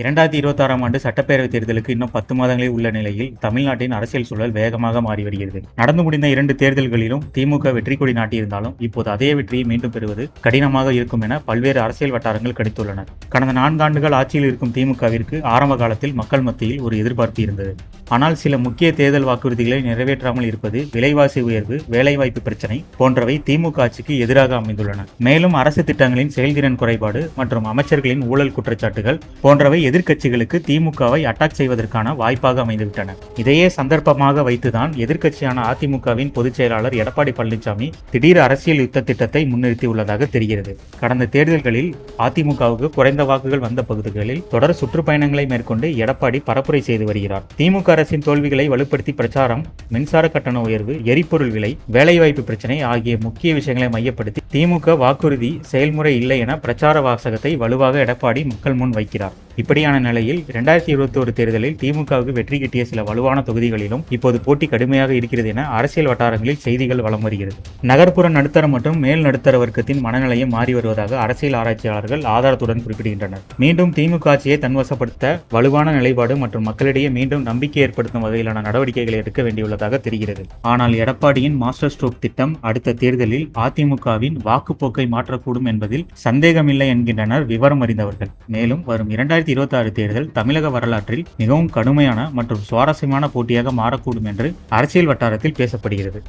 இரண்டாயிரத்தி இருபத்தாறாம் ஆண்டு சட்டப்பேரவைத் தேர்தலுக்கு இன்னும் பத்து மாதங்களே உள்ள நிலையில் தமிழ்நாட்டின் அரசியல் சூழல் வேகமாக மாறி வருகிறது. நடந்து முடிந்த இரண்டு தேர்தல்களிலும் திமுக வெற்றி கொடி நாட்டியிருந்தாலும் இப்போது அதே வெற்றியை மீண்டும் பெறுவது கடினமாக இருக்கும் என பல்வேறு அரசியல் வட்டாரங்கள் கணித்துள்ளன. கடந்த நான்காண்டுகள் ஆட்சியில் இருக்கும் திமுகவிற்கு ஆரம்ப காலத்தில் மக்கள் மத்தியில் ஒரு எதிர்பார்ப்பு இருந்தது. ஆனால் சில முக்கிய தேர்தல் வாக்குறுதிகளை நிறைவேற்றாமல் இருப்பது விலைவாசி உயர்வு வேலைவாய்ப்பு பிரச்சனை போன்றவை திமுக ஆட்சிக்கு எதிராக அமைந்துள்ளன. மேலும் அரசு திட்டங்களின் செயல்திறன் குறைபாடு மற்றும் அமைச்சர்களின் ஊழல் குற்றச்சாட்டுகள் போன்றவை எதிர்க்கட்சிகளுக்கு திமுகவை அட்டாக் செய்வதற்கான வாய்ப்பாக அமைந்துவிட்டன. இதையே சந்தர்ப்பமாக வைத்துதான் எதிர்க்கட்சியான அதிமுகவின் பொதுச் செயலாளர் எடப்பாடி பழனிசாமி திடீர் அரசியல் யுத்த திட்டத்தை முன்னிறுத்தியுள்ளதாக தெரிகிறது. கடந்த தேர்தல்களில் அதிமுகவுக்கு குறைந்த வாக்குகள் வந்த பகுதிகளில் தொடர் சுற்றுப்பயணங்களை மேற்கொண்டு எடப்பாடி பரப்புரை செய்து வருகிறார். திமுக அரசின் தோல்விகளை வலுப்படுத்தி பிரச்சாரம் மின்சார கட்டண உயர்வு எரிபொருள் விலை வேலைவாய்ப்பு பிரச்சினை ஆகிய முக்கிய விஷயங்களை மையப்படுத்தி திமுக வாக்குறுதி செயல்முறை இல்லை என பிரச்சார வாசகத்தை வலுவாக எடப்பாடி மக்கள் முன் வைக்கிறார். இப்படியான நிலையில் இரண்டாயிரத்தி இருபத்தி ஒரு தேர்தலில் திமுகவுக்கு வெற்றி கிட்டிய சில வலுவான தொகுதிகளிலும் இப்போது போட்டி கடுமையாக இருக்கிறது என அரசியல் வட்டாரங்களில் செய்திகள் வலம் வருகிறது. நகர்ப்புற நடுத்தர மற்றும் மேல் நடுத்தர வர்க்கத்தின் மனநிலையும் மாறி வருவதாக அரசியல் ஆராய்ச்சியாளர்கள் ஆதாரத்துடன் குறிப்பிடுகின்றனர். மீண்டும் திமுக ஆட்சியை தன்வசப்படுத்த வலுவான நிலைப்பாடு மற்றும் மக்களிடையே மீண்டும் நம்பிக்கை ஏற்படுத்தும் வகையிலான நடவடிக்கைகளை எடுக்க வேண்டியுள்ளதாக தெரிகிறது. ஆனால் எடப்பாடியின் மாஸ்டர் ஸ்ட்ரோக் திட்டம் அடுத்த தேர்தலில் அதிமுகவின் வாக்குப்போக்கை மாற்றக்கூடும் என்பதில் சந்தேகமில்லை என்கின்றனர் விவரம் அறிந்தவர்கள். மேலும் வரும் இரண்டாயிரத்தி இருபத்தி ஆறு தேர்தல் தமிழக வரலாற்றில் மிகவும் கடுமையான மற்றும் சுவாரஸ்யமான போட்டியாக மாறக்கூடும் என்று அரசியல் வட்டாரத்தில் பேசப்படுகிறது.